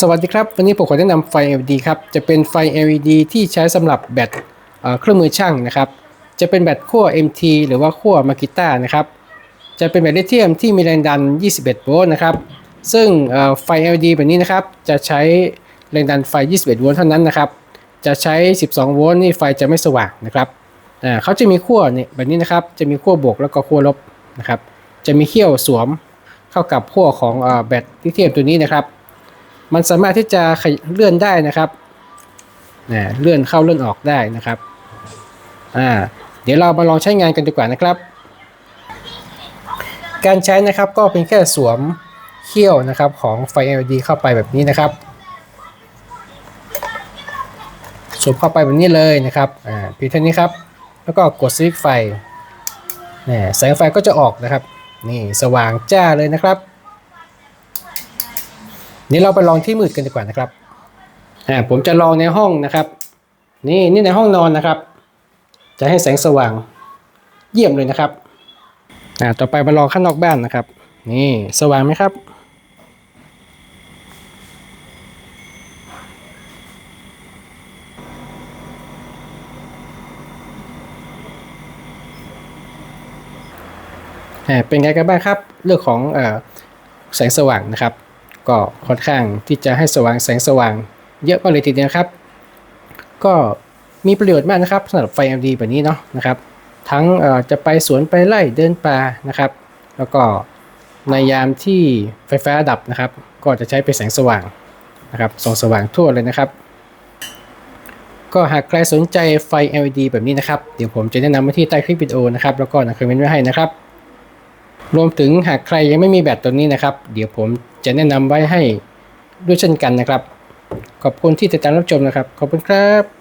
สวัสดีครับ วันนี้ผมขอแนะนำไฟ LED ครับ จะเป็นไฟ LED ที่ใช้สำหรับแบตเครื่องมือช่างนะครับ จะเป็นแบตขั้ว MT หรือว่าขั้วมากิต้านะครับ จะเป็นแบตลิเธียมที่มีแรงดัน 21 โวลต์นะครับ ซึ่งไฟ LED แบบนี้นะครับ จะใช้แรงดันไฟ 21 โวลต์เท่านั้นนะครับ จะใช้ 12 โวลต์นี่ไฟจะไม่สว่างนะครับเขาจะมีขั้วเนี่ยแบบนี้นะครับ จะมีขั้วบวกแล้วก็ขั้วลบนะครับ จะมีเขี้ยวสวมเข้ากับขั้วของแบตลิเธียมตัวนี้นะครับ มันสามารถที่จะเลื่อนได้นะครับนะเลื่อนเข้าเลื่อนออกได้นะครับอ่าเดี๋ยวเรามาลองใช้งานกันดีกว่านะครับ การใช้นะครับก็เป็นแค่สวมเขี้ยวนะครับของไฟ LED เข้าไปแบบนี้นะครับสวมเข้าไปแบบนี้เลยนะครับอ่าพีเท่านี้ครับ แล้วก็กดสวิตช์ไฟนี่แสงไฟก็จะออกนะครับ นี่สว่างจ้าเลยนะครับ นี่เราไปลองที่มืดกันดีกว่านะครับอ่าผมจะลองในห้องนะครับ นี่นี่ในห้องนอนนะครับ จะให้แสงสว่างเยี่ยมเลยนะครับอ่าต่อไปมาลองข้างนอกบ้านนะครับ นี่สว่างไหมครับอ่าเป็นไงกันบ้างครับ เรื่องของอแสงสว่างนะครับ ก็ค่อนข้างที่จะให้สว่างแสงสว่าง เยอะมากเลยทีเดียวนะครับ ก็มีประโยชน์มากนะครับสำหรับไฟ LED แบบนี้เนาะนะครับ ทั้งจะไปสวนไปไล่เดินป่านะครับ แล้วก็ในยามที่ไฟฟ้าดับนะครับ ก็จะใช้เป็นแสงสว่างนะครับส่องสว่างทั่วเลยนะครับ ก็หากใครสนใจไฟ LED แบบนี้นะครับ เดี๋ยวผมจะแนะนำไว้ที่ใต้คลิปวิดีโอนะครับ แล้วก็ในคอมเมนต์ไว้ให้นะครับ รวมถึงหากใครยังไม่มีแบตตัวนี้นะครับ เดี๋ยวผมจะแนะนำไว้ให้ด้วยเช่นกันนะครับ ขอบคุณที่ติดตามรับชมนะครับ ขอบคุณครับ